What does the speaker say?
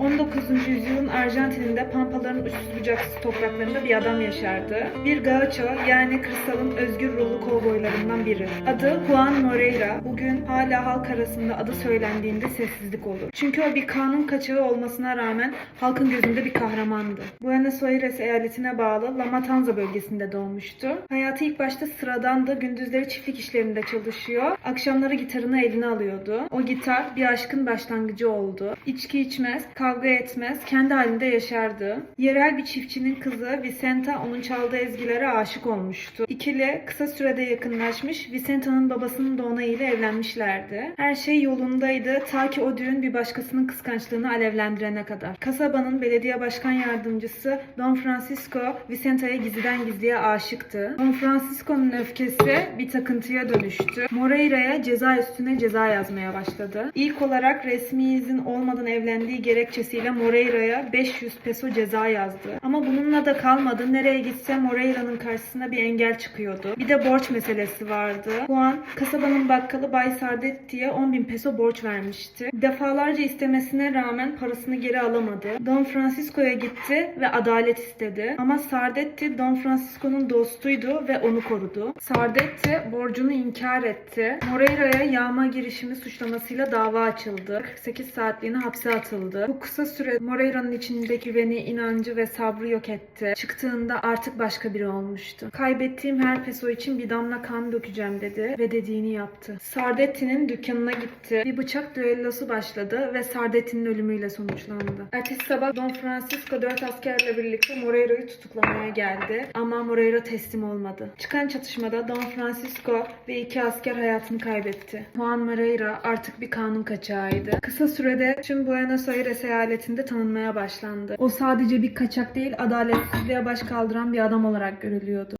19. yüzyılın Arjantin'inde Pampaların uçsuz bucaksız topraklarında bir adam yaşardı. Bir gaucho yani kırsalın özgür ruhlu kovboylarından biri. Adı Juan Moreira. Bugün hala halk arasında adı söylendiğinde sessizlik olur. Çünkü o bir kanun kaçağı olmasına rağmen halkın gözünde bir kahramandı. Buenos Aires eyaletine bağlı La Matanza bölgesinde doğmuştu. Hayatı ilk başta sıradandı. Gündüzleri çiftlik işlerinde çalışıyor. Akşamları gitarını eline alıyordu. O gitar bir aşkın başlangıcı oldu. İçki içmez, kavga etmez, kendi halinde yaşardı. Yerel bir çiftçinin kızı Vicenta onun çaldığı ezgilere aşık olmuştu. İkili kısa sürede yakınlaşmış, Vicenta'nın babasının da onayıyla evlenmişlerdi. Her şey yolundaydı ta ki o düğün bir başkasının kıskançlığını alevlendirene kadar. Kasabanın belediye başkan yardımcısı Don Francisco Vicenta'ya gizliden gizliye aşıktı. Don Francisco'nun öfkesi bir takıntıya dönüştü. Moreira'ya ceza üstüne ceza yazmaya başladı. İlk olarak resmi izin olmadan evlendiği gerekçesiyle Moreira'ya 500 peso ceza yazdı. Ama bununla da kalmadı. Nereye gitse Moreira'nın karşısına bir engel çıkıyordu. Bir de borç meselesi vardı. Juan, kasabanın bakkalı Bay Sardetti'ye 10 bin peso borç vermişti. Defalarca istemesine rağmen parasını geri alamadı. Don Francisco'ya gitti ve adalet istedi. Ama Sardetti Don Francisco'nun dostuydu ve onu korudu. Sardetti borcunu inkar etti. Moreira'ya yağma girişimi suçlamasıyla dava açıldı. 48 saatliğine hapse atıldı. Bu kısa süre Moreira'nın içindeki güveni, inancı ve sabrı yok etti. Çıktığında artık başka biri olmuştu. Kaybettiğim her peso için bir damla kan dökeceğim dedi ve dediğini yaptı. Sardetti'nin dükkanına gitti. Bir bıçak düellosu başladı ve Sardetti'nin ölümüyle sonuçlandı. Ertesi sabah Don Francisco dört askerle birlikte Moreira'yı tutuklamaya geldi. Ama Moreira teslim olmadı. Çıkan çatışmada Don Francisco ve iki asker hayatını kaybetti. Juan Moreira artık bir kanun kaçağıydı. Kısa sürede tüm Buenos Aires eyaletinde tanınmaya başlandı. O sadece bir kaçak değil, adaletsizliğe baş kaldıran bir adam olarak görülüyordu.